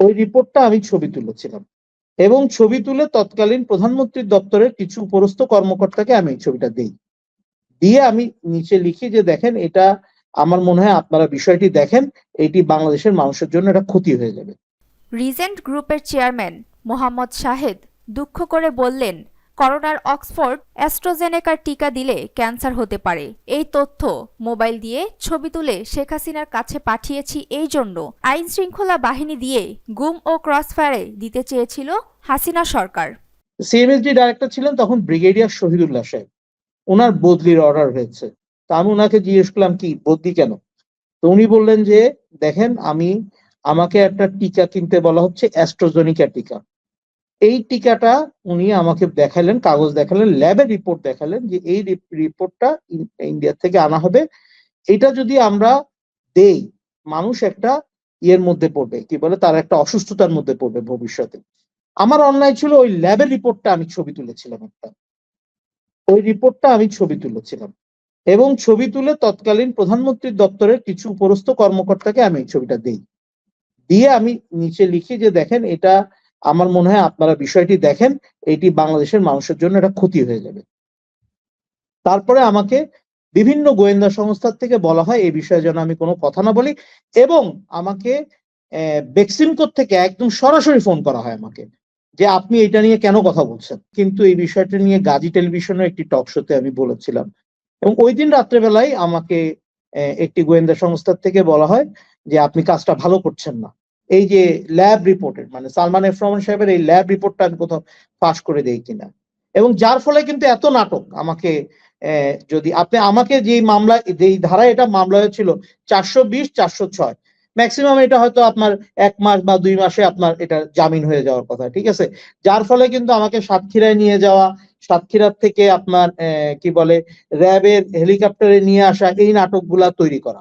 ওই রিপোর্টটা আমি ছবি তুলেছিলাম। এবং ছবি তুলে তৎকালীন প্রধানমন্ত্রীর দপ্তরের কিছু উপরস্থ কর্মকর্তাকে আমি এই ছবিটা দিই। দিয়ে আমি নিচে লিখি যে, দেখেন, এটা আমার মনে হয় আপনারা বিষয়টি দেখেন, এটি বাংলাদেশের মানুষের জন্য এটা ক্ষতি হয়ে যাবে। রিজেন্ট গ্রুপের চেয়ারম্যান মোহাম্মদ শাহেদ দুঃখ করে বললেন করোনার অক্সফোর্ড অ্যাস্ট্রোজেনেকার টিকা দিলে ক্যান্সার হতে পারে। এই তথ্য মোবাইল দিয়ে ছবি তুলে শেখ হাসিনার কাছে পাঠিয়েছি এই জন্য। আইন শৃঙ্খলা বাহিনী দিয়ে গুম ও ক্রসফায়ারে দিতে চেয়েছিল হাসিনা সরকার। সিএমএসডি ডাইরেক্টর ছিলেন তখন ব্রিগেডিয়ার শহীদুল্লাহ সাহেব। ওনার বদলির অর্ডার হয়েছে। তা আমি ওনাকে জিজ্ঞেস করলাম, কি, বদলি কেন? তো উনি বললেন যে, দেখেন, আমি, আমাকে একটা টিকা কিনতে বলা হচ্ছে অ্যাস্ট্রোজেনিকা টিকা। এই টিকাটা উনি আমাকে দেখালেন, কাগজ দেখালেন ল্যাবের রিপোর্ট দেখালেন যে এই রিপোর্টটা ইন্ডিয়া থেকে আনা হবে। এটা যদি আমরা দেই, মানুষ একটা ইয়ের মধ্যে পড়বে, কি বলে? তার একটা অসুস্থতার মধ্যে পড়বে ভবিষ্যতে। আমার অন্যায় ছিল ওই ল্যাবের রিপোর্টটা আমি ছবি তুলেছিলাম একটা। ওই রিপোর্টটা আমি ছবি তুলেছিলাম। এবং ছবি তুলে তৎকালীন প্রধানমন্ত্রীর দপ্তরের কিছু উপরস্থ কর্মকর্তাকে আমি এই ছবিটা দেই। দিয়ে আমি নিচে লিখি যে দেখেন, এটা আমার মনে হয় আপনারা বিষয়টি দেখেন, এটি বাংলাদেশের মানুষের জন্য এটা ক্ষতি হয়ে যাবে। তারপরে আমাকে বিভিন্ন গোয়েন্দা সংস্থার থেকে বলা হয় এই বিষয়ে যেন আমি কোনো কথা না বলি এবং আমাকে বেক্সিমকোর থেকে একদম সরাসরি ফোন করা হয় আমাকে যে আপনি এটা নিয়ে কেন কথা বলছেন। কিন্তু এই বিষয়টা নিয়ে গাজী টেলিভিশনে একটি টক শোতে আমি বলেছিলাম। এবং ওই দিন রাত্রেবেলায় আমাকে একটি গোয়েন্দা সংস্থার থেকে বলা হয় যে আপনি কাজটা ভালো করছেন না। এই যে ল্যাব রিপোর্টের মানে সালমান এফ রহমান সাহেবের এই ল্যাব রিপোর্টটা আমি কোথাও পাশ করে দেই কিনা। এবং যার ফলে কিন্তু এত নাটক আমাকে যদি আপনি আমাকে যেই মামলা, যেই ধারায় এটা মামলা হয়েছিল, চারশো বিশ, চারশো ছয় ম্যাক্সিমাম এটা হয়তো আপনার এক মাস বা দুই মাসে আপনার এটা জামিন হয়ে যাওয়ার কথা, ঠিক আছে? যার ফলে কিন্তু আমাকে সাতক্ষীরায় নিয়ে যাওয়া, সাতক্ষীরার থেকে আপনার কি বলে, র্যাবের হেলিকপ্টারে নিয়ে আসা, এই নাটকগুলা তৈরি করা।